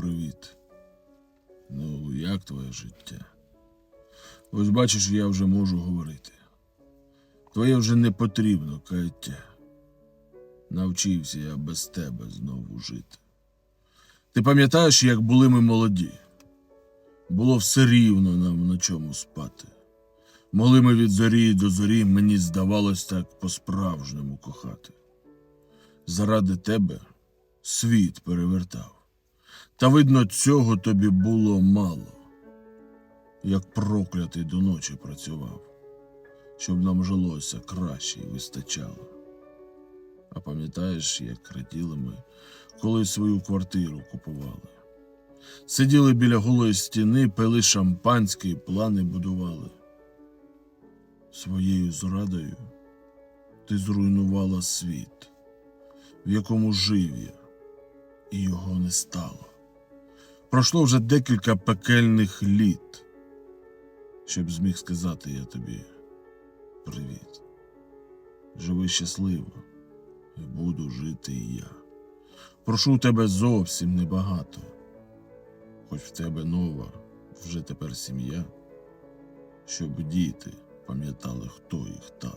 привіт. Ну, як твоє життя? Ось бачиш, я вже можу говорити. Твоє вже не потрібно каяття. Навчився я без тебе знову жити. Ти пам'ятаєш, як були ми молоді? Було все рівно нам на чому спати. Могли ми від зорі до зорі, мені здавалось так по-справжньому кохати. Заради тебе світ перевертав. Та видно, цього тобі було мало, як проклятий до ночі працював, щоб нам жилося краще і вистачало. А пам'ятаєш, як раділи ми, коли свою квартиру купували? Сиділи біля голої стіни, пили шампанське і плани будували. Своєю зрадою ти зруйнувала світ, в якому жив я, і його не стало. Пройшло вже декілька пекельних літ, щоб зміг сказати я тобі привіт. Живи щасливо, і буду жити і я. Прошу тебе зовсім небагато, хоч в тебе нова, вже тепер сім'я, щоб діти пам'ятали, хто їх тато.